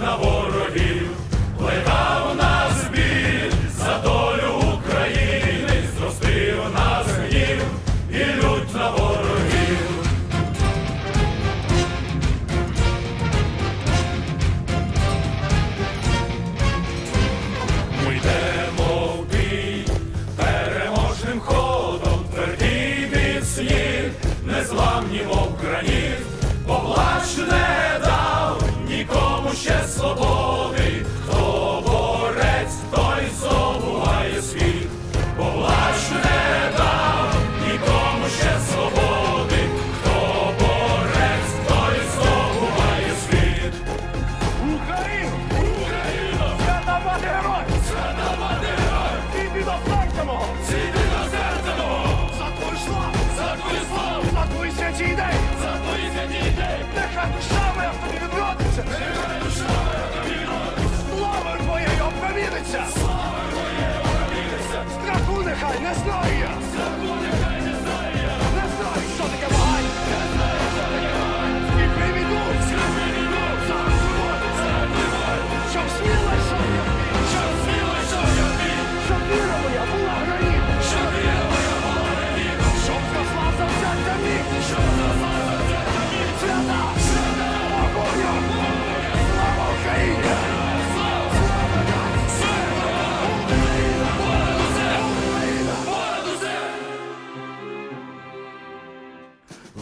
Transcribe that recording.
на ворогів, плекав нас біль за долю України, зростив нас гнів і лють на ворогів. Ми йдемо в бій переможним ходом, твердій від слів, незламні мов граніт, поплачне. Życie swoboda. Nestroje!